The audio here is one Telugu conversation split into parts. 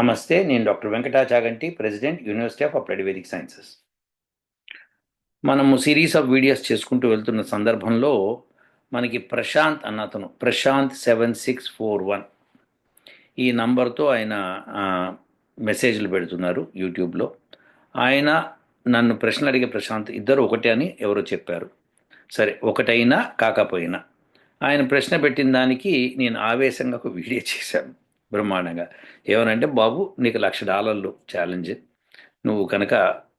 నమస్తే నేను doctor Venkatachaganti president university of applied Vedic sciences. మనము సిరీస్ ఆఫ్ వీడియోస్ చేసుకుంటూ వెళ్తున్న సందర్భంలో మనకి ప్రశాంత్ అన్న అతను Prashanth seven six four one. ఈ నంబర్తో ఆయన మెసేజ్లు పెడుతున్నారు యూట్యూబ్లో. ఆయన నన్ను ప్రశ్నలు అడిగే ప్రశాంత్ ఇద్దరు ఒకటే అని ఎవరో చెప్పారు. సరే ఒకటైనా కాకపోయినా. ఆయన ప్రశ్న పెట్టిన దానికి నేను ఆవేశంగా ఒక వీడియో చేశాను. బ్రహ్మాండంగా. ఏమనంటే బాబు నీకు లక్ష డాలర్లు ఛాలెంజ్. నువ్వు కనుక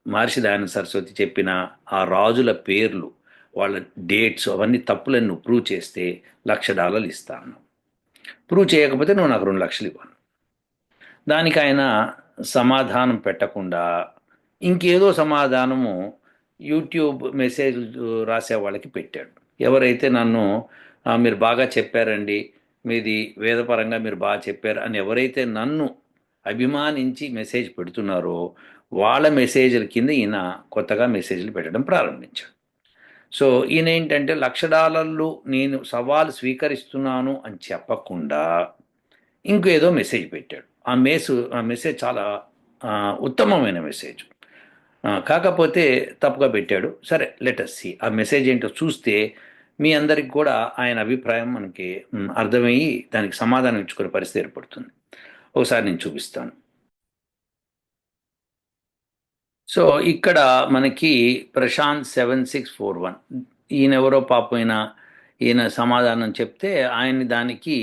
మహర్షి సరస్వతి చెప్పిన ఆ రాజుల పేర్లు వాళ్ళ డేట్స్ అవన్నీ తప్పులని నువ్వు ప్రూవ్ చేస్తే లక్ష డాలర్లు ఇస్తాను ప్రూవ్ చేయకపోతే నువ్వు నాకు రెండు లక్షలు ఇవ్వను దానికి ఆయన సమాధానం పెట్టకుండా ఇంకేదో సమాధానము యూట్యూబ్ మెసేజ్ రాసే వాళ్ళకి పెట్టాడు. ఎవరైతే నన్ను మీరు బాగా చెప్పారండి మీది వేదపరంగా మీరు బాగా చెప్పారు అని ఎవరైతే నన్ను అభిమానించి మెసేజ్ పెడుతున్నారో వాళ్ళ మెసేజ్ల కింద ఈయన కొత్తగా మెసేజ్లు పెట్టడం ప్రారంభించాడు. సో ఈయన ఏంటంటే లక్ష డాలర్లు నేను సవాల్ స్వీకరిస్తున్నాను అని చెప్పకుండా ఇంకేదో మెసేజ్ పెట్టాడు. ఆ మేసు ఆ మెసేజ్ చాలా ఉత్తమమైన మెసేజ్. కాకపోతే తప్పుగా పెట్టాడు. సరే లెటస్ సి ఆ మెసేజ్ ఏంటో చూస్తే మీ అందరికి కూడా ఆయన అభిప్రాయం మనకి అర్థమయ్యి దానికి సమాధానం ఇచ్చుకునే పరిస్థితి ఏర్పడుతుంది. ఒకసారి నేను చూపిస్తాను. సో ఇక్కడ మనకి Prashant seven six four one. ఈయన ఎవరో పాపం ఈయన సమాధానం చెప్తే ఆయన దానికి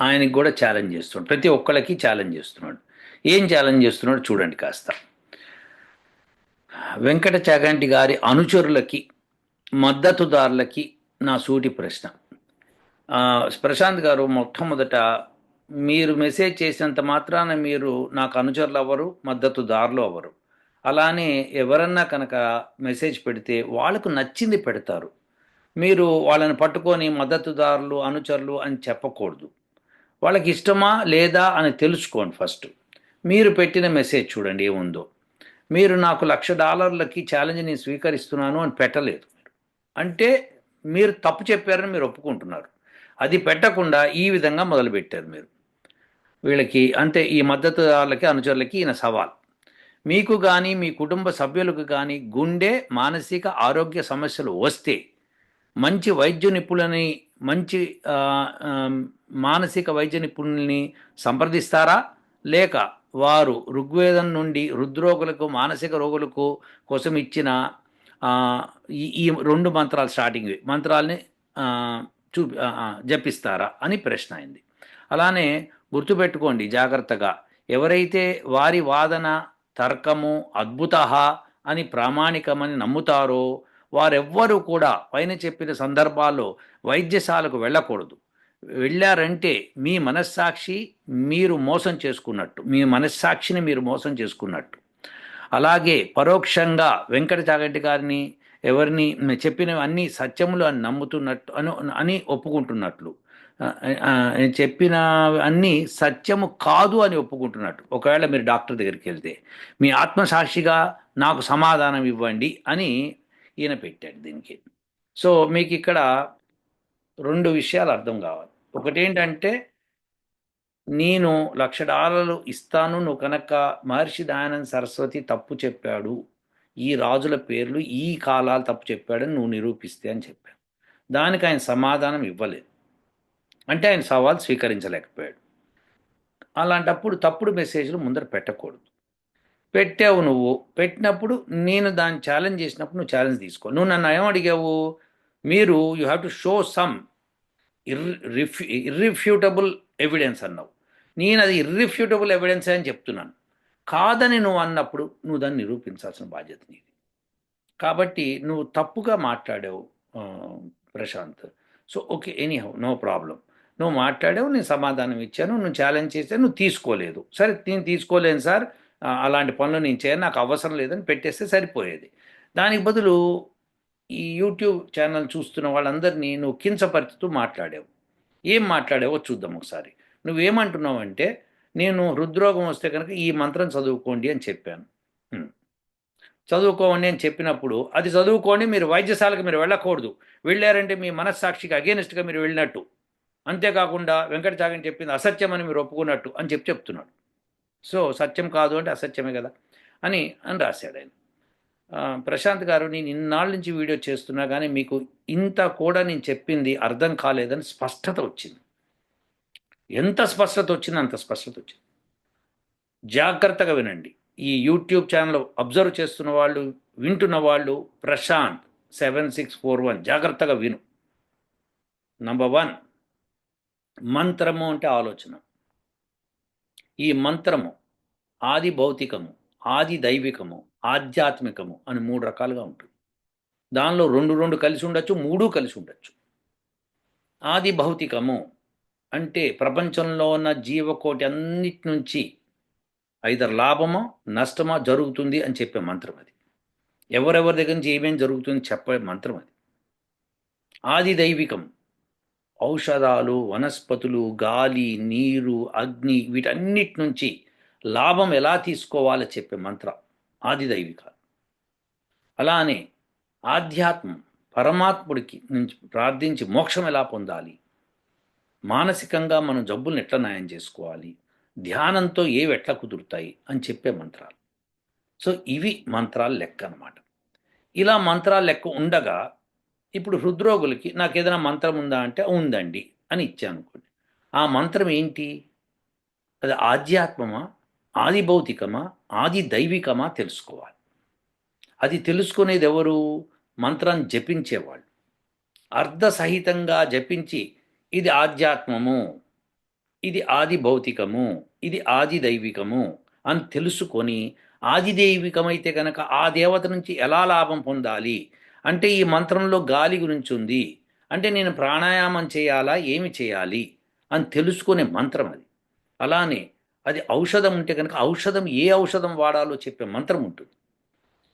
ఆయనకి కూడా ఛాలెంజ్ చేస్తున్నాడు. ప్రతి ఒక్కళ్ళకి ఛాలెంజ్ చేస్తున్నాడు. ఏం ఛాలెంజ్ చేస్తున్నాడు చూడండి కాస్త. వెంకట చాగంటి గారి అనుచరులకి మద్దతుదారులకి నా సూటి ప్రశ్న. ప్రశాంత్ గారు మొట్టమొదట మీరు మెసేజ్ చేసినంత మాత్రాన మీరు నాకు అనుచరులు అవ్వరు మద్దతుదారులు అవ్వరు. అలానే ఎవరన్నా కనుక మెసేజ్ పెడితే వాళ్ళకు నచ్చింది పెడతారు. మీరు వాళ్ళని పట్టుకొని మద్దతుదారులు అనుచరులు అని చెప్పకూడదు. వాళ్ళకి ఇష్టమా లేదా అని తెలుసుకోండి ఫస్ట్. మీరు పెట్టిన మెసేజ్ చూడండి ఏముందో. మీరు నాకు లక్ష డాలర్లకి ఛాలెంజ్ నేను స్వీకరిస్తున్నాను అని పెట్టలేదు. అంటే మీరు తప్పు చెప్పారని మీరు ఒప్పుకుంటున్నారు. అది పెట్టకుండా ఈ విధంగా మొదలుపెట్టారు మీరు. వీళ్ళకి అంటే ఈ మద్దతుదారులకి అనుచరులకి ఈయన సవాల్. మీకు కానీ మీ కుటుంబ సభ్యులకు కానీ గుండె మానసిక ఆరోగ్య సమస్యలు వస్తే మంచి వైద్య నిపుణులని మంచి మానసిక వైద్య నిపుణుల్ని సంప్రదిస్తారా? లేక వారు ఋగ్వేదం నుండి హృద్రోగులకు మానసిక రోగులకు కోసం ఇచ్చిన ఈ ఈ రెండు మంత్రాలు స్టార్టింగ్ మంత్రాల్ని చూపి చూ జపిస్తారా అని ప్రశ్న అయింది. అలానే గుర్తుపెట్టుకోండి జాగ్రత్తగా ఎవరైతే వారి వాదన తర్కము అద్భుత అని ప్రామాణికమని నమ్ముతారో వారెవ్వరూ కూడా పైన చెప్పిన సందర్భాల్లో వైద్యశాలకు వెళ్ళకూడదు. వెళ్ళారంటే మీ మనస్సాక్షి మీరు మోసం చేసుకున్నట్టు మీ మనస్సాక్షిని మీరు మోసం చేసుకున్నట్టు. అలాగే పరోక్షంగా వెంకట చాగంటి గారిని ఎవరిని చెప్పినవి అన్ని సత్యములు అని నమ్ముతున్నట్టు అని అని ఒప్పుకుంటున్నట్లు. చెప్పిన అన్ని సత్యము కాదు అని ఒప్పుకుంటున్నట్టు. ఒకవేళ మీరు డాక్టర్ దగ్గరికి వెళ్తే మీ ఆత్మసాక్షిగా నాకు సమాధానం ఇవ్వండి అని ఈయన పెట్టాడు దీనికి. సో మీకు ఇక్కడ రెండు విషయాలు అర్థం కావాలి. ఒకటేంటంటే నేను లక్ష డాలర్లు ఇస్తాను నువ్వు కనుక మహర్షి దయానంద్ సరస్వతి తప్పు చెప్పాడు ఈ రాజుల పేర్లు ఈ కాలాలు తప్పు చెప్పాడని నువ్వు నిరూపిస్తే అని చెప్పాను దానికి ఆయన సమాధానం ఇవ్వలేదు. అంటే ఆయన సవాల్ స్వీకరించలేకపోయాడు. అలాంటప్పుడు తప్పుడు మెసేజ్లు ముందర పెట్టకూడదు. పెట్టావు నువ్వు. పెట్టినప్పుడు నేను దాన్ని ఛాలెంజ్ చేసినప్పుడు నువ్వు ఛాలెంజ్ తీసుకో. నువ్వు నన్ను ఏం అడిగావు? మీరు you have to show some ir irrefutable evidence అన్నావు. నేను అది ఇర్రిఫ్యూటబుల్ ఎవిడెన్స్ అని చెప్తున్నాను. కాదని నువ్వు అన్నప్పుడు నువ్వు దాన్ని నిరూపించాల్సిన బాధ్యత నీది. కాబట్టి నువ్వు తప్పుగా మాట్లాడావు Prashant. So okay anyhow no problem నువ్వు మాట్లాడావు నేను సమాధానం ఇచ్చాను నువ్వు ఛాలెంజ్ చేస్తే నువ్వు తీసుకోలేదు. సరే నేను తీసుకోలేను సార్ అలాంటి పనులు నేను చేయను నాకు అవసరం లేదని పెట్టేస్తే సరిపోయేది. దానికి బదులు ఈ యూట్యూబ్ ఛానల్ చూస్తున్న వాళ్ళందరినీ నువ్వు కించపరుచుతూ మాట్లాడావు. ఏం మాట్లాడావో చూద్దాం ఒకసారి. నువ్వేమంటున్నావు అంటే నేను హృద్రోగం వస్తే కనుక ఈ మంత్రం చదువుకోండి అని చెప్పాను. చదువుకోండి అని చెప్పినప్పుడు అది చదువుకోండి మీరు వైద్యశాలకు మీరు వెళ్ళకూడదు. వెళ్ళారంటే మీ మనస్సాక్షికి అగేనిస్ట్గా మీరు వెళ్ళినట్టు. అంతేకాకుండా వెంకటచాగని చెప్పింది అసత్యం అని మీరు ఒప్పుకున్నట్టు అని చెప్పి చెప్తున్నాడు. సో సత్యం కాదు అంటే అసత్యమే కదా అని అని రాశాడు ఆయన. ప్రశాంత్ గారు నేను ఇన్నాళ్ళ నుంచి వీడియో చేస్తున్నా కానీ మీకు ఇంత కూడా నేను చెప్పింది అర్థం కాలేదని స్పష్టత వచ్చింది. ఎంత స్పష్టత వచ్చిందో అంత స్పష్టత వచ్చింది. జాగ్రత్తగా వినండి. ఈ యూట్యూబ్ ఛానల్ అబ్జర్వ్ చేస్తున్న వాళ్ళు వింటున్న వాళ్ళు Prashant seven six four one జాగ్రత్తగా విను. నంబర్ వన్ మంత్రము అంటే ఆలోచన. ఈ మంత్రము ఆది భౌతికము ఆది దైవికము ఆధ్యాత్మికము అని మూడు రకాలుగా ఉంటుంది. దానిలో రెండు రెండు కలిసి ఉండొచ్చు మూడు కలిసి ఉండొచ్చు. ఆది భౌతికము అంటే ప్రపంచంలో ఉన్న జీవకోటి అన్నిటి నుంచి ఐదర్ లాభమో నష్టమో జరుగుతుంది అని చెప్పే మంత్రం అది. ఎవరెవరి దగ్గర నుంచి ఏమేం జరుగుతుంది చెప్పే మంత్రం అది. ఆది దైవికం. ఔషధాలు వనస్పతులు గాలి నీరు అగ్ని వీటన్నిటి నుంచి లాభం ఎలా తీసుకోవాలో చెప్పే మంత్రం ఆది దైవికాలు. అలానే ఆధ్యాత్మం పరమాత్ముడికి నుంచి ప్రార్థించి మోక్షం ఎలా పొందాలి? మానసికంగా మనం జబ్బుల్ని ఎట్లా నయం చేసుకోవాలి? ధ్యానంతో ఏవి ఎట్లా కుదురుతాయి? అని చెప్పే మంత్రాలు. సో ఇవి మంత్రాలు లెక్క అన్నమాట. ఇలా మంత్రాలు లెక్క ఉండగా ఇప్పుడు హృద్రోగులకి నాకు ఏదైనా మంత్రం ఉందా అంటే ఉందండి అని ఇచ్చాను అనుకోండి ఆ మంత్రం ఏంటి? అది ఆధ్యాత్మమా? ఆది భౌతికమా ఆది దైవికమా తెలుసుకోవాలి. అది తెలుసుకునేది ఎవరు? మంత్రాన్ని జపించేవాళ్ళు. అర్ధసహితంగా జపించి ఇది ఆధ్యాత్మము ఇది ఆది భౌతికము ఇది ఆది దైవికము అని తెలుసుకొని ఆది దైవికమైతే కనుక ఆ దేవత నుంచి ఎలా లాభం పొందాలి? అంటే ఈ మంత్రంలో గాలి గురించి ఉంది. అంటే నేను ప్రాణాయామం చేయాలా? ఏమి చేయాలి? అని తెలుసుకునే మంత్రం అది. అలానే అది ఔషధం ఉంటే కనుక ఔషధం ఏ ఔషధం వాడాలో చెప్పే మంత్రం ఉంటుంది.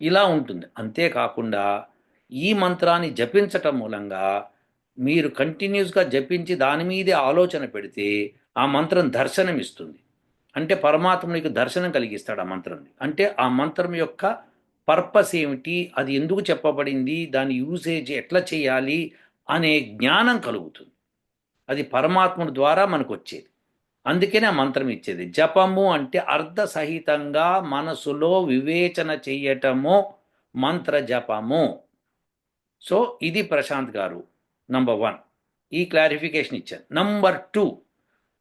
ఇలా ఉంటుంది. అంతేకాకుండా ఈ మంత్రాన్ని జపించటం మూలంగా మీరు కంటిన్యూస్గా జపించి దాని మీదే ఆలోచన పెడితే ఆ మంత్రం దర్శనం ఇస్తుంది అంటే పరమాత్మ నీకు దర్శనం కలిగిస్తాడు ఆ మంత్రంని అంటే ఆ మంత్రం యొక్క పర్పస్ ఏమిటి? అది ఎందుకు చెప్పబడింది? దాని యూసేజ్ ఎట్లా చేయాలి? అనే జ్ఞానం కలుగుతుంది. అది పరమాత్ముడి ద్వారా మనకు వచ్చేది అందుకనే ఆ మంత్రం ఇచ్చేది. జపము అంటే అర్ధసహితంగా మనసులో వివేచన చెయ్యటము మంత్ర జపము. సో ఇది ప్రశాంత్ గారు నంబర్ వన్ ఈ క్లారిఫికేషన్ ఇచ్చాను. నంబర్ టూ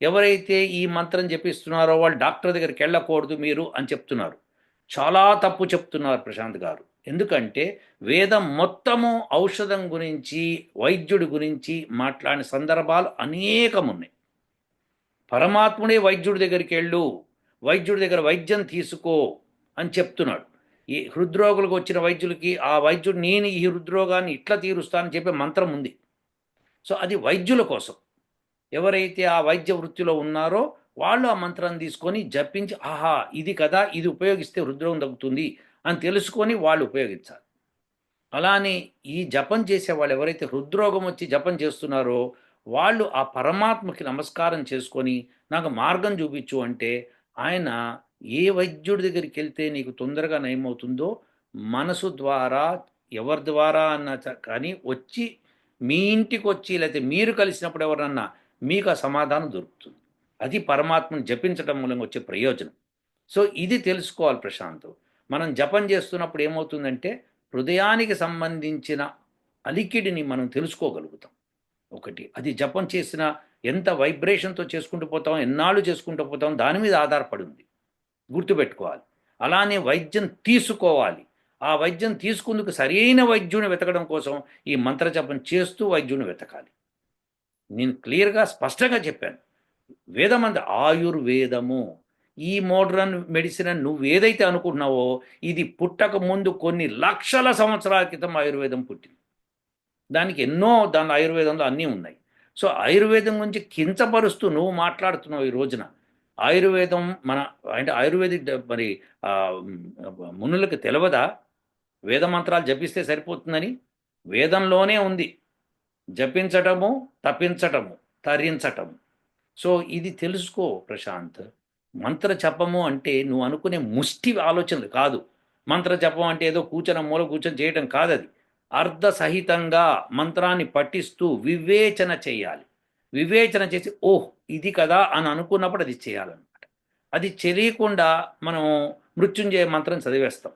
ఎవరైతే ఈ మంత్రం చెప్పిస్తున్నారో వాళ్ళు డాక్టర్ దగ్గరికి వెళ్ళకూడదు మీరు అని చెప్తున్నారు. చాలా తప్పు చెప్తున్నారు ప్రశాంత్ గారు. ఎందుకంటే వేదం మొత్తము ఔషధం గురించి వైద్యుడి గురించి మాట్లాడిన సందర్భాలు అనేకం ఉన్నాయి పరమాత్ముడే వైద్యుడి దగ్గరికి వెళ్ళు. వైద్యుడి దగ్గర వైద్యం తీసుకో అని చెప్తున్నాడు. ఈ హృద్రోగులకు వచ్చిన వైద్యులకి ఆ వైద్యుడు నేను ఈ హృద్రోగాన్ని ఇట్లా తీరుస్తానని చెప్పే మంత్రం ఉంది. సో అది వైద్యుల కోసం. ఎవరైతే ఆ వైద్య వృత్తిలో ఉన్నారో వాళ్ళు ఆ మంత్రాన్ని తీసుకొని జపించి ఆహా ఇది కదా ఇది ఉపయోగిస్తే హృద్రోగం తగ్గుతుంది అని తెలుసుకొని వాళ్ళు ఉపయోగించాలి. అలానే ఈ జపం చేసే వాళ్ళు ఎవరైతే హృద్రోగం వచ్చి జపం చేస్తున్నారో వాళ్ళు ఆ పరమాత్మకి నమస్కారం చేసుకొని నాకు మార్గం చూపించు అంటే ఆయన ఏ వైద్యుడి దగ్గరికి వెళ్తే నీకు తొందరగా నయమవుతుందో మనసు ద్వారా ఎవరి ద్వారా అన్న చ- కానీ వచ్చి మీ ఇంటికి వచ్చి లేకపోతే మీరు కలిసినప్పుడు ఎవరన్నా మీకు ఆ సమాధానం దొరుకుతుంది. అది పరమాత్మను జపించడం మూలంగా వచ్చే ప్రయోజనం. సో ఇది తెలుసుకోవాలి ప్రశాంత్. మనం జపం చేస్తున్నప్పుడు ఏమవుతుందంటే హృదయానికి సంబంధించిన అలికిడిని మనం తెలుసుకోగలుగుతాం. ఒకటి అది జపం చేసిన ఎంత వైబ్రేషన్తో చేసుకుంటూ పోతాం ఎన్నాళ్ళు చేసుకుంటూ పోతాం దాని మీద ఆధారపడి ఉంది. గుర్తుపెట్టుకోవాలి. అలానే వైద్యం తీసుకోవాలి. ఆ వైద్యం తీసుకుందుకు సరైన వైద్యుని వెతకడం కోసం ఈ మంత్ర జపం చేస్తూ వైద్యుని వెతకాలి. నేను క్లియర్గా స్పష్టంగా చెప్పాను. వేదం వేదమంది ఆయుర్వేదము. ఈ మోడ్రన్ మెడిసిన్ అని నువ్వు ఏదైతే అనుకుంటున్నావో ఇది పుట్టక ముందు కొన్ని లక్షల సంవత్సరాల క్రితం ఆయుర్వేదం పుట్టింది. దానికి ఎన్నో దాని ఆయుర్వేదంలో అన్నీ ఉన్నాయి. సో ఆయుర్వేదం గురించి కించపరుస్తూ నువ్వు మాట్లాడుతున్నావు ఈ రోజున. ఆయుర్వేదం మన అంటే ఆయుర్వేదిక్ మరి మునులకు తెలియదా వేద మంత్రాలు జపిస్తే సరిపోతుందని వేదంలోనే ఉంది. జపించటము తప్పించటము తరించటము. సో ఇది తెలుసుకో ప్రశాంత్. మంత్ర జపము అంటే నువ్వు అనుకునే ముష్టి ఆలోచనలు కాదు. మంత్ర జపం అంటే ఏదో కూర్చొని మూల కూర్చొని చేయటం కాదు అది అర్ధసహితంగా మంత్రాన్ని పఠిస్తూ వివేచన చేయాలి. వివేచన చేసి ఓహ్ ఇది కదా అని అనుకున్నప్పుడు అది చేయాలన్నమాట. అది తెలియకుండా మనం మృత్యుంజయ మంత్రం చదివేస్తాం.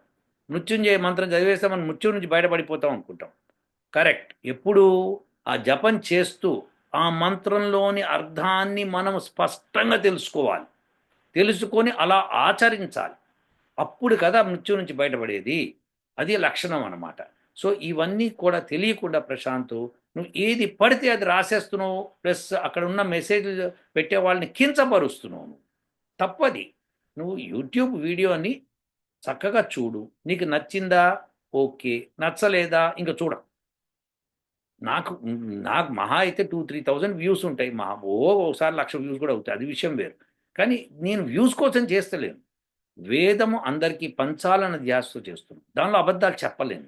మృత్యుంజయ మంత్రం చదివేస్తే మనం మృత్యు నుంచి బయటపడిపోతాం అనుకుంటాం. కరెక్ట్. ఎప్పుడు ఆ జపం చేస్తూ ఆ మంత్రంలోని అర్థాన్ని మనం స్పష్టంగా తెలుసుకోవాలి. తెలుసుకొని అలా ఆచరించాలి. అప్పుడు కదా మృత్యు నుంచి బయటపడేది. అది లక్షణం అనమాట సో ఇవన్నీ కూడా తెలియకుండా ప్రశాంత్ నువ్వు ఏది పడితే అది రాసేస్తున్నావు ప్లస్ అక్కడ ఉన్న మెసేజ్ పెట్టే వాళ్ళని కించపరుస్తున్నావు నువ్వు. తప్పది. నువ్వు యూట్యూబ్ వీడియోని చక్కగా చూడు. నీకు నచ్చిందా? ఓకే. నచ్చలేదా? ఇంకా చూడ. నాకు నాకు మహా అయితే టూ త్రీ థౌజండ్ వ్యూస్ ఉంటాయి. మా ఓ ఒకసారి లక్ష వ్యూస్ కూడా అవుతాయి. అది విషయం వేరు. కానీ నేను వ్యూస్ కోసం చేస్తలేను. వేదము అందరికీ పంచాలన్న ధ్యాసతో చేస్తున్నాను దానిలో అబద్ధాలు చెప్పలేను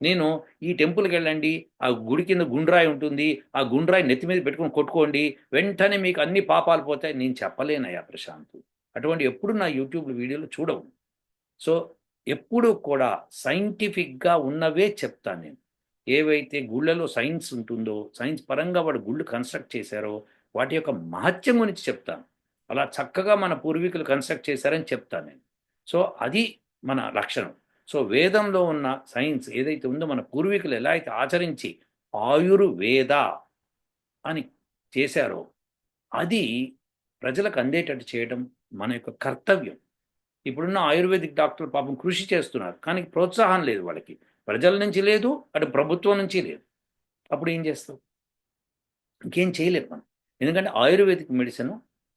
నేను ఈ టెంపుల్కి వెళ్ళండి. ఆ గుడి కింద గుండ్రాయి ఉంటుంది. ఆ గుండ్రాయి నెత్తి మీద పెట్టుకొని కొట్టుకోండి. వెంటనే మీకు అన్ని పాపాలు పోతాయి. నేను చెప్పలేనయ్యా ప్రశాంత్. అటువంటి ఎప్పుడు నా యూట్యూబ్ వీడియోలు చూడవు. సో ఎప్పుడు కూడా సైంటిఫిక్గా ఉన్నవే చెప్తాను నేను. ఏవైతే గుళ్ళలో సైన్స్ ఉంటుందో సైన్స్ పరంగా వాడు గుళ్ళు కన్స్ట్రక్ట్ చేశారో వాటి యొక్క మహత్యం గురించి చెప్తాను. అలా చక్కగా మన పూర్వీకులు కన్స్ట్రక్ట్ చేశారని చెప్తాను నేను. సో అది మన లక్షణం. సో వేదంలో ఉన్న సైన్స్ ఏదైతే ఉందో మన పూర్వీకులు ఎలా అయితే ఆచరించి ఆయుర్వేద అని చేశారో అది ప్రజలకు అందేటట్టు చేయడం మన యొక్క కర్తవ్యం. ఇప్పుడున్న ఆయుర్వేదిక్ డాక్టర్లు పాపం కృషి చేస్తున్నారు. కానీ ప్రోత్సాహం లేదు వాళ్ళకి. ప్రజల నుంచి లేదు అటు ప్రభుత్వం నుంచి లేదు. అప్పుడు ఏం చేస్తావు ఇంకేం చేయలేదు మనం. ఎందుకంటే ఆయుర్వేదిక్ మెడిసిన్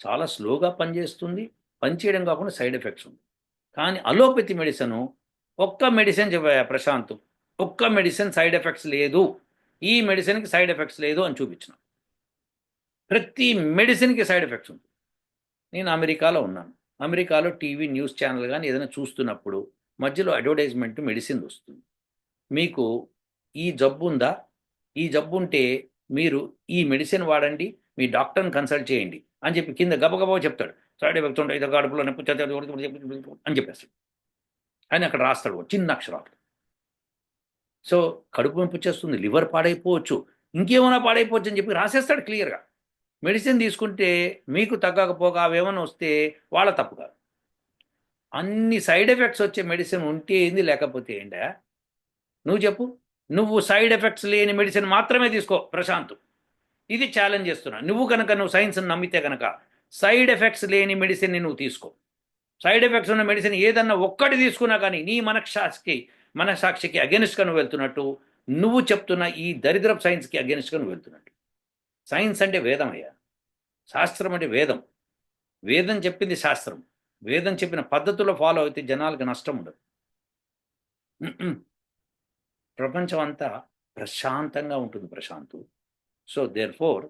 చాలా స్లోగా పనిచేస్తుంది. పనిచేయడం కాకుండా సైడ్ ఎఫెక్ట్స్ ఉంది కానీ అలోపతి మెడిసిన్ ఒక్క మెడిసిన్ చెప్పా ప్రశాంత్ ఒక్క మెడిసిన్ సైడ్ ఎఫెక్ట్స్ లేదు. ఈ మెడిసిన్కి సైడ్ ఎఫెక్ట్స్ లేదు అని చూపించిన. ప్రతి మెడిసిన్కి సైడ్ ఎఫెక్ట్స్ ఉంది నేను అమెరికాలో ఉన్నాను. అమెరికాలో టీవీ న్యూస్ ఛానల్ కానీ ఏదైనా చూస్తున్నప్పుడు మధ్యలో అడ్వర్టైజ్మెంట్ మెడిసిన్ వస్తుంది. మీకు ఈ జబ్బు ఉందా? ఈ జబ్బు ఉంటే మీరు ఈ మెడిసిన్ వాడండి మీ డాక్టర్ని కన్సల్ట్ చేయండి అని చెప్పి కింద గబగబా చెప్తాడు. సైడ్ ఎఫెక్ట్స్ ఉంటాయి ఇది కడుపులో నొప్పి అని చెప్పేస్తాడు. ఆయన అక్కడ రాస్తాడు చిన్న అక్షరాలు. సో కడుపు నొప్పి వచ్చేస్తుంది లివర్ పాడైపోవచ్చు ఇంకేమైనా పాడైపోవచ్చు అని చెప్పి రాసేస్తాడు క్లియర్గా. మెడిసిన్ తీసుకుంటే మీకు తగ్గకపోగా అవేమైనా వస్తే వాళ్ళ తప్పు కాదు. అన్ని సైడ్ ఎఫెక్ట్స్ వచ్చే మెడిసిన్ ఉంటే ఏంది లేకపోతే ఏంటా నువ్వు చెప్పు. నువ్వు సైడ్ ఎఫెక్ట్స్ లేని మెడిసిన్ మాత్రమే తీసుకో ప్రశాంత్. ఇది ఛాలెంజ్ చేస్తున్నా. నువ్వు కనుక నువ్వు సైన్స్ని నమ్మితే కనుక సైడ్ ఎఫెక్ట్స్ లేని మెడిసిన్ని నువ్వు తీసుకో. సైడ్ ఎఫెక్ట్స్ ఉన్న మెడిసిన్ ఏదన్నా ఒక్కటి తీసుకున్నా కానీ నీ మనసాక్షికి మనసాక్షికి అగెనిస్ట్గా నువ్వు వెళ్తున్నట్టు నువ్వు చెప్తున్న ఈ దరిద్రపు సైన్స్కి అగెనిస్ట్గా నువ్వు వెళ్తున్నట్టు. సైన్స్ అంటే వేదం అయ్యా. శాస్త్రం అంటే వేదం. వేదం చెప్పింది శాస్త్రం. వేదం చెప్పిన పద్ధతుల్లో ఫాలో అయితే జనాలకు నష్టం ఉండదు. ప్రపంచం అంతా ప్రశాంతంగా ఉంటుంది ప్రశాంతు. సో దేర్ ఫోర్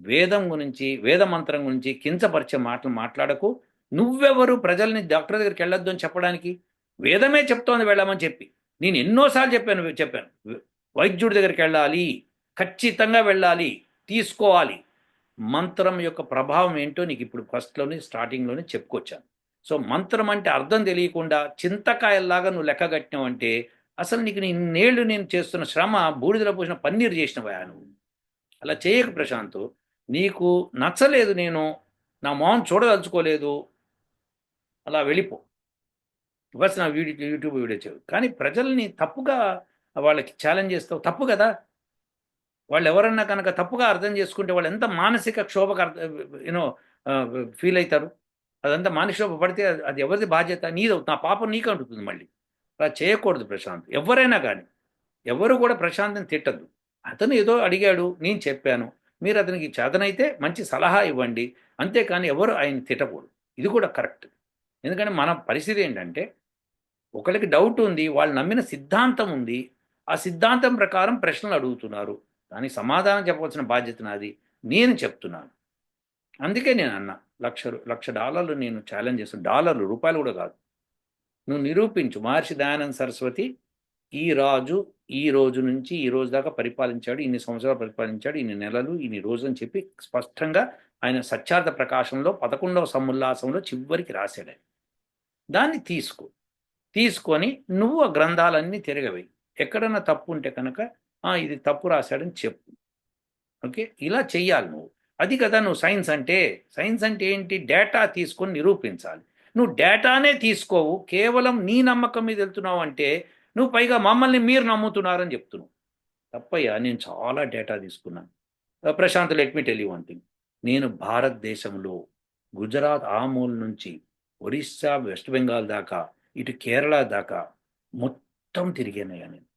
వేదం గురించి వేద మంత్రం గురించి కించపరిచే మాటలు మాట్లాడకు. నువ్వెవరు? ప్రజల్ని డాక్టర్ దగ్గరికి వెళ్ళొద్దు అని చెప్పడానికి వేదమే చెప్తోంది వెళ్ళమని చెప్పి. నేను ఎన్నోసార్లు చెప్పాను చెప్పాను. వైద్యుడి దగ్గరికి వెళ్ళాలి. ఖచ్చితంగా వెళ్ళాలి. తీసుకోవాలి. మంత్రం యొక్క ప్రభావం ఏంటో నీకు ఇప్పుడు ఫస్ట్లోనే స్టార్టింగ్లోనే చెప్పుకొచ్చాను. సో మంత్రం అంటే అర్థం తెలియకుండా చింతకాయల్లాగా నువ్వు లెక్కగట్టినావు అంటే అసలు నీకు ఇన్నేళ్ళు నేళ్ళు నేను చేస్తున్న శ్రమ బూడిదల పోసిన పన్నీరు చేసినవా నువ్వు. అలా చేయక ప్రశాంత్. నీకు నచ్చలేదు నేను నా మొహం చూడదలుచుకోలేదు. అలా వెళ్ళిపో. బస్ నా వీడియో యూట్యూబ్ వీడియో చేయవు కానీ ప్రజల్ని తప్పుగా వాళ్ళకి ఛాలెంజ్ చేస్తావు. తప్పు కదా? వాళ్ళు ఎవరన్నా కనుక తప్పుగా అర్థం చేసుకుంటే వాళ్ళు ఎంత మానసిక క్షోభకు అర్థం యూనో ఫీల్ అవుతారు? అదంతా మానసిక పడితే అది- అది ఎవరిది బాధ్యత? నీది నా పాపం నీకు అంటుతుంది మళ్ళీ. అలా చేయకూడదు ప్రశాంత్. ఎవరైనా కానీ ఎవరు కూడా ప్రశాంత్ని తిట్టద్దు. అతను ఏదో అడిగాడు నేను చెప్పాను. మీరు అతనికి చేతనైతే మంచి సలహా ఇవ్వండి. అంతేకాని ఎవరు ఆయన తిట్టకూడదు. ఇది కూడా కరెక్ట్. ఎందుకంటే మన పరిస్థితి ఏంటంటే ఒకరికి డౌట్ ఉంది వాళ్ళు నమ్మిన సిద్ధాంతం ఉంది. ఆ సిద్ధాంతం ప్రకారం ప్రశ్నలు అడుగుతున్నారు. కానీ సమాధానం చెప్పవలసిన బాధ్యత నాది. నేను చెప్తున్నాను. అందుకే నేను అన్నా లక్ష రూ- లక్ష డాలర్లు నేను ఛాలెంజ్ చేస్తాను డాలర్లు రూపాయలు కూడా కాదు. నువ్వు నిరూపించు. మహర్షి దయానంద సరస్వతి ఈ రాజు ఈ రోజు నుంచి ఈ రోజు దాకా పరిపాలించాడు. ఇన్ని సంవత్సరాలు పరిపాలించాడు. ఇన్ని నెలలు ఇన్ని రోజులు అని చెప్పి స్పష్టంగా ఆయన సత్యార్థ ప్రకాశంలో పదకొండవ సముల్లాసంలో చివరికి రాశాడు దాన్ని తీసుకో. తీసుకొని నువ్వు ఆ గ్రంథాలన్నీ తిరగవేయి ఎక్కడన్నా తప్పు ఉంటే కనుక ఇది తప్పు రాశాడని చెప్పు. ఓకే? ఇలా చెయ్యాలి నువ్వు. అది కదా నువ్వు సైన్స్ అంటే. సైన్స్ అంటే ఏంటి? డేటా తీసుకొని నిరూపించాలి. నువ్వు డేటానే తీసుకోవు. కేవలం నీ నమ్మకం మీద వెళ్తున్నావు అంటే నువ్వు పైగా మమ్మల్ని మీరు నమ్ముతున్నారని చెప్తున్నావు. తప్పయ్యా నేను చాలా డేటా తీసుకున్నాను. Prashant let me tell you one thing నేను భారతదేశంలో గుజరాత్ ఆ మూల నుంచి ఒరిస్సా వెస్ట్ బెంగాల్ దాకా ఇటు కేరళ దాకా మొత్తం తిరిగానయ్యా నేను.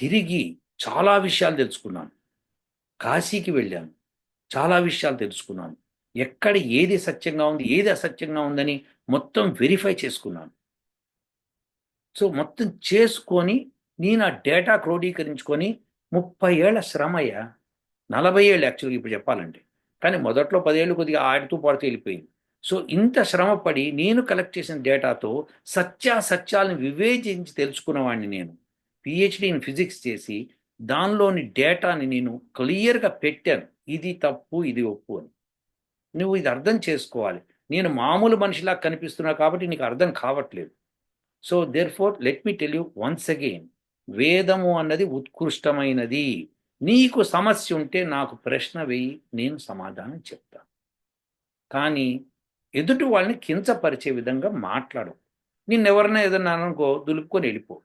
తిరిగి చాలా విషయాలు తెలుసుకున్నాను. కాశీకి వెళ్ళాను. చాలా విషయాలు తెలుసుకున్నాను. ఎక్కడ ఏది సత్యంగా ఉంది ఏది అసత్యంగా ఉందని మొత్తం వెరిఫై చేసుకున్నాను. సో మొత్తం చేసుకొని నేను ఆ డేటా క్రోడీకరించుకొని ముప్పై ఏళ్ళ శ్రమయ్య నలభై ఏళ్ళు యాక్చువల్గా ఇప్పుడు చెప్పాలంటే. కానీ మొదట్లో పదేళ్ళు కొద్దిగా ఆడుతూ పాడుతూ వెళ్ళిపోయింది. సో ఇంత శ్రమపడి నేను కలెక్ట్ చేసిన డేటాతో సత్యాసత్యాలను వివేచించి తెలుసుకున్నవాడిని నేను. పిహెచ్డి ఇన్ ఫిజిక్స్ చేసి దానిలోని డేటాని నేను క్లియర్గా పెట్టాను. ఇది తప్పు ఇది ఒప్పు అని. నువ్వు ఇది అర్థం చేసుకోవాలి. నేను మామూలు మనిషిలా కనిపిస్తున్నా కాబట్టి నీకు అర్థం కావట్లేదు. So therefore let me tell you once again వేదము అన్నది ఉత్కృష్టమైనది. నీకు సమస్య ఉంటే నాకు ప్రశ్న వేయి నేను సమాధానం చెప్తాను. కానీ ఎదుటి వాళ్ళని కించపరిచే విధంగా మాట్లాడు. నిన్నెవరైనా ఏదన్నా అనుకో దులుపుకొని వెళ్ళిపో.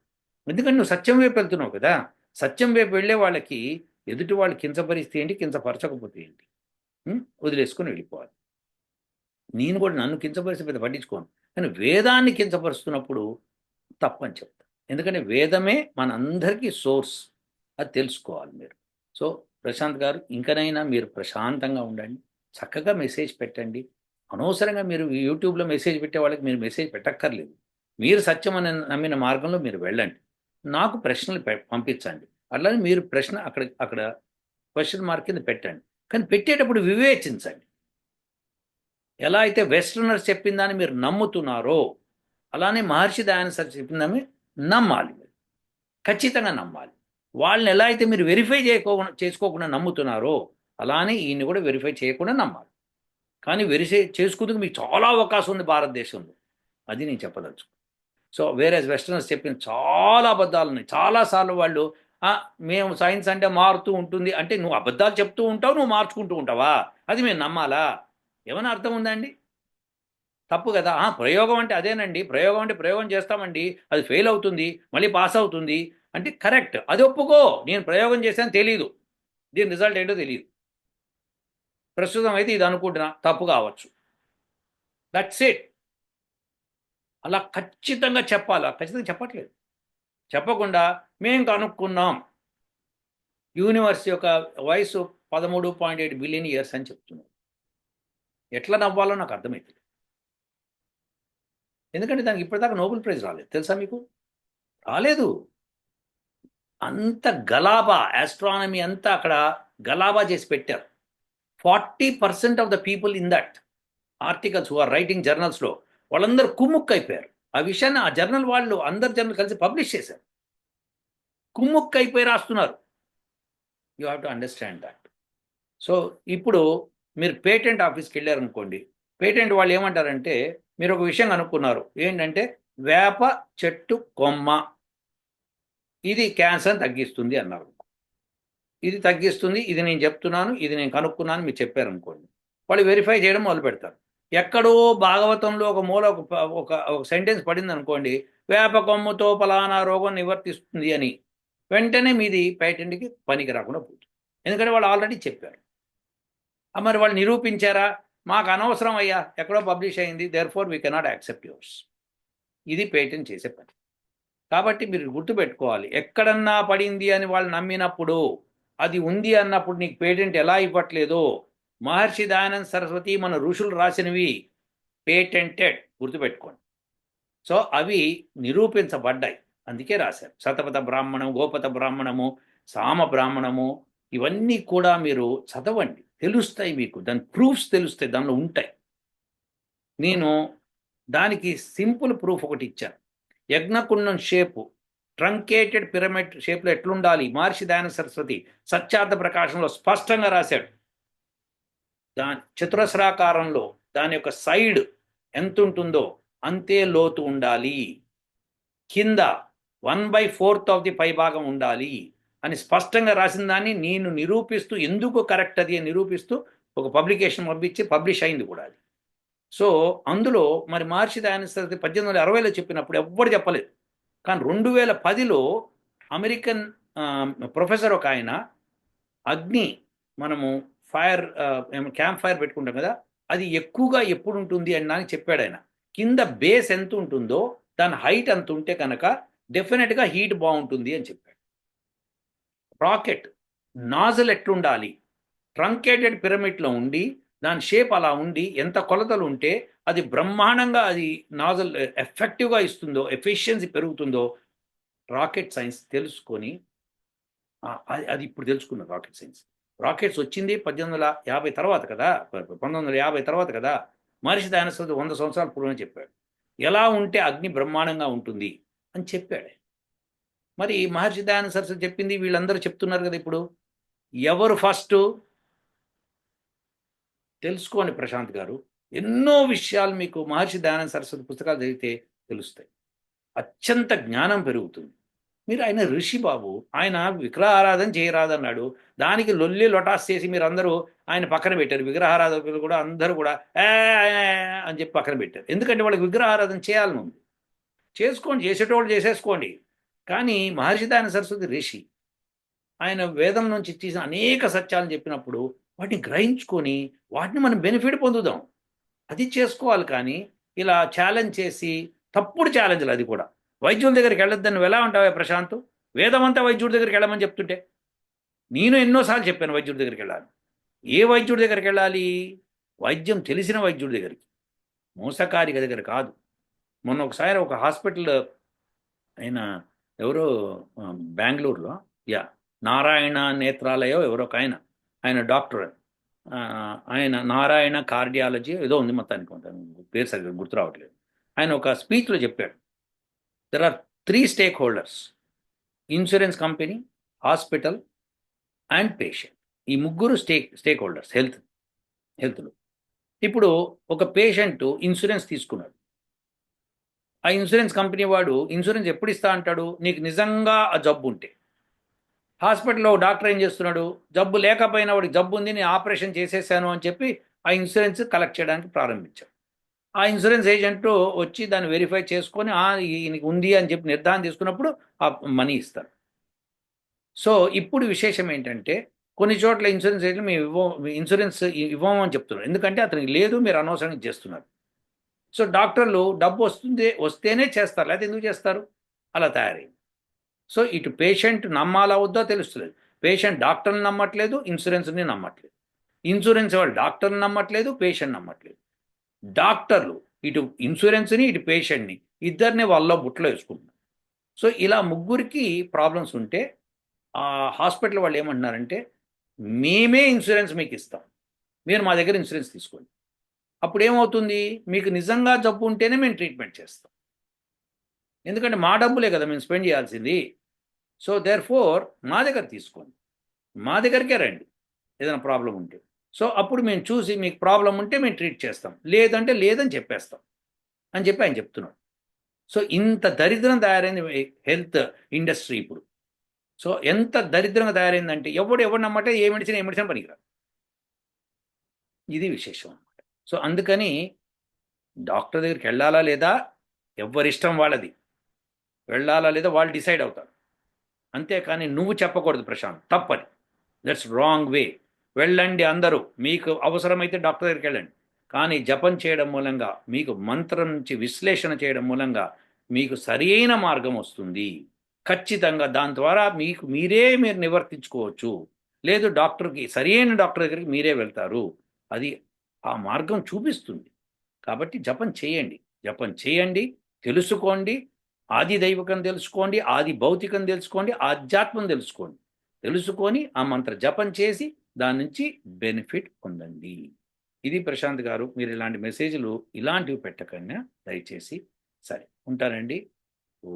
ఎందుకంటే నువ్వు సత్యం వైపు వెళ్తున్నావు కదా. సత్యం వైపు వెళ్ళే వాళ్ళకి ఎదుటి వాళ్ళు కించపరిస్తే ఏంటి? కించపరచకపోతే ఏంటి? వదిలేసుకొని వెళ్ళిపోవాలి. నేను కూడా నన్ను కించపరిస్తే పెద్ద పట్టించుకోను. కానీ వేదాన్ని కించపరుస్తున్నప్పుడు తప్పని చెప్తా. ఎందుకంటే వేదమే మనందరికీ సోర్స్. అది తెలుసుకోవాలి మీరు. సో ప్రశాంత్ గారు ఇంకనైనా మీరు ప్రశాంతంగా ఉండండి. చక్కగా మెసేజ్ పెట్టండి. అనవసరంగా మీరు యూట్యూబ్లో మెసేజ్ పెట్టే వాళ్ళకి మీరు మెసేజ్ పెట్టక్కర్లేదు. మీరు సత్యం అని నమ్మిన మార్గంలో మీరు వెళ్ళండి. నాకు ప్రశ్నలు పంపించండి. అలానే మీరు ప్రశ్న అక్కడ అక్కడ క్వశ్చన్ మార్క్ కింద పెట్టండి. కానీ పెట్టేటప్పుడు వివేచించండి. ఎలా అయితే వెస్టర్నర్స్ చెప్పిందని మీరు నమ్ముతున్నారో అలానే మహర్షి దయాన సార్ చెప్పిందని నమ్మాలి మీరు. ఖచ్చితంగా నమ్మాలి. వాళ్ళని ఎలా అయితే మీరు వెరిఫై చేయకో చేసుకోకుండా నమ్ముతున్నారో అలానే ఈయన్ని కూడా వెరిఫై చేయకుండా నమ్మాలి. కానీ వెరిఫై చేసుకుందుకు మీకు చాలా అవకాశం ఉంది భారతదేశంలో. అది నేను చెప్పదలుచుకున్నాను సో వేరే వెస్టర్నర్స్ చెప్పిన చాలా అబద్ధాలు ఉన్నాయి. చాలాసార్లు వాళ్ళు మేము సైన్స్ అంటే మారుతూ ఉంటుంది. అంటే నువ్వు అబద్ధాలు చెప్తూ ఉంటావు నువ్వు మార్చుకుంటూ ఉంటావా? అది మేము నమ్మాలా? ఏమైనా అర్థం ఉందండి తప్పు కదా. ప్రయోగం అంటే అదేనండి. ప్రయోగం అంటే ప్రయోగం చేస్తామండి. అది ఫెయిల్ అవుతుంది మళ్ళీ పాస్ అవుతుంది. అంటే కరెక్ట్. అది ఒప్పుకో. నేను ప్రయోగం చేశాను తెలియదు దీని రిజల్ట్ ఏంటో తెలియదు ప్రస్తుతం అయితే ఇది అనుకుంటున్నా. తప్పు కావచ్చు. దట్స్ ఇట్ అలా ఖచ్చితంగా చెప్పాలా? ఖచ్చితంగా చెప్పట్లేదు. చెప్పకుండా మేము కనుక్కున్నాం. యూనివర్స్ యొక్క వయసు పదమూడు పాయింట్ ఎయిట్ బిలియన్ ఇయర్స్ అని చెప్తున్నారు. ఎట్లా నవ్వాలో నాకు అర్థమవుతుంది ఎందుకంటే దానికి ఇప్పటిదాకా నోబెల్ ప్రైజ్ రాలేదు. తెలుసా మీకు? రాలేదు. అంత గలాబా ఆస్ట్రానమీ అంతా అక్కడ గలాబా చేసి పెట్టారు. Forty percent of the people in that articles are writing జర్నల్స్లో వాళ్ళందరూ కుమ్ముక్కు అయిపోయారు ఆ విషయాన్ని ఆ జర్నల్ వాళ్ళు అందరు జర్నల్ కలిసి పబ్లిష్ చేశారు. కుమ్ముక్కు అయిపోయి రాస్తున్నారు. You have to understand that. So ఇప్పుడు మీరు పేటెంట్ ఆఫీస్కి వెళ్ళారనుకోండి పేటెంట్ వాళ్ళు ఏమంటారంటే మీరు ఒక విషయం కనుక్కున్నారు. ఏంటంటే వేప చెట్టు కొమ్మ. ఇది క్యాన్సర్ తగ్గిస్తుంది అన్నారు. ఇది తగ్గిస్తుంది ఇది నేను చెప్తున్నాను ఇది నేను కనుక్కున్నాను మీరు చెప్పారనుకోండి. వాళ్ళు వెరిఫై చేయడం మొదలు పెడతారు ఎక్కడో భాగవతంలో ఒక మూల ఒక ఒక సెంటెన్స్ పడింది అనుకోండి వేప కొమ్ముతో పలానా రోగం నివర్తిస్తుంది అని. వెంటనే మీది పేటెంట్కి పనికి రాకుండా పోతుంది. ఎందుకంటే వాళ్ళు ఆల్రెడీ చెప్పారు. మరి వాళ్ళు నిరూపించారా? మాకు అనవసరం అయ్యా ఎక్కడో పబ్లిష్ అయింది therefore we cannot accept yours ఇది పేటెంట్ చేసే పని. కాబట్టి మీరు గుర్తుపెట్టుకోవాలి ఎక్కడన్నా పడింది అని వాళ్ళు నమ్మినప్పుడు అది ఉంది అన్నప్పుడు నీకు పేటెంట్ ఎలా ఇవ్వట్లేదో మహర్షి దయానంద్ సరస్వతి మన ఋషులు రాసినవి పేటెంటెడ్ గుర్తుపెట్టుకోండి. సో అవి నిరూపించబడ్డాయి. అందుకే రాశారు. శతపథ బ్రాహ్మణం గోపత బ్రాహ్మణము సామ బ్రాహ్మణము ఇవన్నీ కూడా మీరు చదవండి. తెలుస్తాయి మీకు. దాని ప్రూఫ్స్ తెలుస్తాయి. దానిలో ఉంటాయి. నేను దానికి సింపుల్ ప్రూఫ్ ఒకటి ఇచ్చాను. యజ్ఞకుండం షేపు ట్రంకేటెడ్ పిరమిడ్ షేప్లో ఎట్లుండాలి? మహర్షి దయాన సరస్వతి సత్యార్థ ప్రకాశంలో స్పష్టంగా రాశాడు. దాని చతురస్రాకారంలో దాని యొక్క సైడ్ ఎంత ఉంటుందో అంతే లోతు ఉండాలి. కింద one by fourth of the పై భాగం ఉండాలి అని స్పష్టంగా రాసిన దాన్ని నేను నిరూపిస్తూ ఎందుకు కరెక్ట్ అది అని నిరూపిస్తూ ఒక పబ్లికేషన్ పంపించి పబ్లిష్ అయింది కూడా అది. సో అందులో మరి మహర్షి దయానంద సరస్వతి పద్దెనిమిది వందల అరవైలో చెప్పినప్పుడు ఎవ్వరు చెప్పలేదు. కానీ రెండు వేల పదిలో అమెరికన్ ప్రొఫెసర్ ఒక ఆయన అగ్ని మనము ఫైర్ క్యాంప్ ఫైర్ పెట్టుకుంటాం కదా అది ఎక్కువగా ఎప్పుడు ఉంటుంది అని నాకు చెప్పాడు ఆయన. కింద బేస్ ఎంత ఉంటుందో దాని హైట్ ఎంత ఉంటే కనుక డెఫినెట్గా హీట్ బాగుంటుంది అని చెప్పాడు. రాకెట్ నాజల్ ఎట్లుండాలి? ట్రంకేటెడ్ పిరమిడ్లో ఉండి దాని షేప్ అలా ఉండి ఎంత కొలతలు ఉంటే అది బ్రహ్మాండంగా అది నాజల్ ఎఫెక్టివ్గా uh, ఇస్తుందో ఎఫిషియన్సీ పెరుగుతుందో రాకెట్ సైన్స్ తెలుసుకొని అది అది ఇప్పుడు తెలుసుకున్న రాకెట్ సైన్స్ రాకెట్స్ వచ్చింది పద్దెనిమిది వందల యాభై తర్వాత కదా? పంతొమ్మిది వందల యాభై తర్వాత కదా? మహర్షి దయానంద వంద సంవత్సరాల పూర్వమే చెప్పాడు. ఎలా ఉంటే అగ్ని బ్రహ్మాండంగా ఉంటుంది అని చెప్పాడు. మరి మహర్షి దయానంద సరస్వతి చెప్పింది వీళ్ళందరూ చెప్తున్నారు కదా ఇప్పుడు? ఎవరు ఫస్ట్ తెలుసుకోండి ప్రశాంత్ గారు. ఎన్నో విషయాలు మీకు మహర్షి దయానంద సరస్వతి పుస్తకాలు చదివితే తెలుస్తాయి. అత్యంత జ్ఞానం పెరుగుతుంది. మీరు ఆయన ఋషి బాబు. ఆయన విగ్రహారాధన చేయరాదన్నాడు. దానికి లొల్లి లొటాస్ చేసి మీరు అందరూ ఆయన పక్కన పెట్టారు. విగ్రహారాధకులు కూడా అందరూ కూడా "ఏ, అని చెప్పి పక్కన పెట్టారు. ఎందుకంటే వాళ్ళకి విగ్రహారాధన చేయాలని ఉంది చేసుకోండి చేసేటోళ్ళు చేసేసుకోండి. కానీ మహర్షి దాని సరస్వతి ఋషి ఆయన వేదం నుంచి తీసిన అనేక సత్యాలను చెప్పినప్పుడు వాటిని గ్రహించుకొని వాటిని మనం బెనిఫిట్ పొందుదాం. అది చేసుకోవాలి కానీ ఇలా ఛాలెంజ్ చేసి తప్పుడు ఛాలెంజ్లు అది కూడా. వైద్యుల దగ్గరికి వెళ్ళొద్దని నువ్వు ఎలా ఉంటావే ప్రశాంత్? వేదమంతా వైద్యుడి దగ్గరికి వెళ్ళమని చెప్తుంటే. నేను ఎన్నోసార్లు చెప్పాను వైద్యుడి దగ్గరికి వెళ్ళాలి ఏ వైద్యుడి దగ్గరికి వెళ్ళాలి? వైద్యం తెలిసిన వైద్యుడి దగ్గరికి. మోసకారిక దగ్గర కాదు. మొన్న ఒకసారి ఒక హాస్పిటల్ ఆయన ఎవరో బెంగళూరులో యా నారాయణ నేత్రాలయో ఎవరో ఒక ఆయన ఆయన డాక్టర్. ఆయన నారాయణ కార్డియాలజీ ఏదో ఉంది మొత్తానికి. పేరు సరిగ్గా గుర్తు రావట్లేదు. ఆయన ఒక స్పీచ్లో చెప్పాడు. There are three stakeholders insurance company hospital and patient ఈ ముగ్గురు స్టేక్ స్టేక్ హోల్డర్స్ హెల్త్ హెల్త్లో ఇప్పుడు ఒక పేషెంట్ ఇన్సూరెన్స్ తీసుకున్నాడు. ఆ ఇన్సూరెన్స్ కంపెనీ వాడు ఇన్సూరెన్స్ ఎప్పుడు ఇస్తా అంటాడు? నీకు నిజంగా ఆ జబ్బు ఉంటే. హాస్పిటల్లో డాక్టర్ ఏం చేస్తున్నాడు? జబ్బు లేకపోయినా వాడికి జబ్బు ఉంది నేను ఆపరేషన్ చేసేసాను అని చెప్పి ఆ ఇన్సూరెన్స్ కలెక్ట్ చేయడానికి ప్రారంభించాడు. ఆ ఇన్సూరెన్స్ ఏజెంట్ వచ్చి దాన్ని వెరిఫై చేసుకొని ఈయనకి ఉంది అని చెప్పి నిర్ధారణ తీసుకున్నప్పుడు ఆ మనీ ఇస్తారు. సో ఇప్పుడు విశేషం ఏంటంటే కొన్ని చోట్ల ఇన్సూరెన్స్ ఏజెంట్ మేము ఇవ్వం ఇన్సూరెన్స్ ఇవ్వమని చెప్తున్నారు. ఎందుకంటే అతనికి లేదు మీరు అనవసరంగా చేస్తున్నారు. సో డాక్టర్లు డబ్బు వస్తుంది వస్తేనే చేస్తారు లేకపోతే ఎందుకు చేస్తారు? అలా తయారైంది. సో ఇటు పేషెంట్ నమ్మాలా వద్దో తెలుస్తలేదు. పేషెంట్ డాక్టర్ని నమ్మట్లేదు ఇన్సూరెన్స్ని నమ్మట్లేదు. ఇన్సూరెన్స్ వాళ్ళు డాక్టర్ని నమ్మట్లేదు పేషెంట్ నమ్మట్లేదు. డాక్టర్లు ఇటు ఇన్సూరెన్స్ని ఇటు పేషెంట్ని ఇద్దరిని వాళ్ళ బుట్లో వేసుకుంటున్నారు. సో ఇలా ముగ్గురికి ప్రాబ్లమ్స్ ఉంటే ఆ హాస్పిటల్ వాళ్ళు ఏమంటున్నారంటే మేమే ఇన్సూరెన్స్ మీకు ఇస్తాం. మీరు మా దగ్గర ఇన్సూరెన్స్ తీసుకోండి. అప్పుడు ఏమవుతుంది? మీకు నిజంగా జబ్బు ఉంటేనే మేము ట్రీట్మెంట్ చేస్తాం. ఎందుకంటే మా డబ్బులే కదా మేము స్పెండ్ చేయాల్సింది. సో దేర్ ఫోర్ మా దగ్గర తీసుకోండి. మా దగ్గరికే రండి. ఏదైనా ప్రాబ్లం ఉంటే. సో అప్పుడు మేము చూసి మీకు ప్రాబ్లం ఉంటే మేము ట్రీట్ చేస్తాం. లేదంటే లేదని చెప్పేస్తాం. అని చెప్పి ఆయన చెప్తున్నాడు. సో ఇంత దరిద్రం తయారైంది హెల్త్ ఇండస్ట్రీ ఇప్పుడు. సో ఎంత దరిద్రంగా తయారైందంటే ఎవడు ఎవడు నమ్మంటే ఏ మెడిసిన్ ఏ మెడిసిన్ పనికిరాదు. ఇది విశేషం అనమాట సో అందుకని డాక్టర్ దగ్గరికి వెళ్ళాలా లేదా? ఎవరిష్టం వాళ్ళది. వెళ్ళాలా లేదా? వాళ్ళు డిసైడ్ అవుతారు. అంతేకాని నువ్వు చెప్పకూడదు ప్రశాంత్. తప్పని. That's wrong way. వెళ్ళండి అందరూ. మీకు అవసరమైతే డాక్టర్ దగ్గరికి వెళ్ళండి. కానీ జపం చేయడం మూలంగా మీకు మంత్రం నుంచి విశ్లేషణ చేయడం మూలంగా మీకు సరియైన మార్గం వస్తుంది. ఖచ్చితంగా దాని ద్వారా మీకు మీరే మీరు నివర్తించుకోవచ్చు. లేదు డాక్టర్కి సరియైన డాక్టర్ దగ్గరికి మీరే వెళ్తారు. అది ఆ మార్గం చూపిస్తుంది. కాబట్టి జపం చేయండి. జపం చేయండి తెలుసుకోండి ఆది దైవకం తెలుసుకోండి ఆది భౌతికం తెలుసుకోండి ఆధ్యాత్మం తెలుసుకోండి. తెలుసుకొని ఆ మంత్ర జపం చేసి దాని నుంచి బెనిఫిట్ పొందండి. ఇది ప్రశాంత్ గారు మీరు ఇలాంటి మెసేజ్లు ఇలాంటివి పెట్టకుండా. దయచేసి సరే ఉంటారండి. ఓ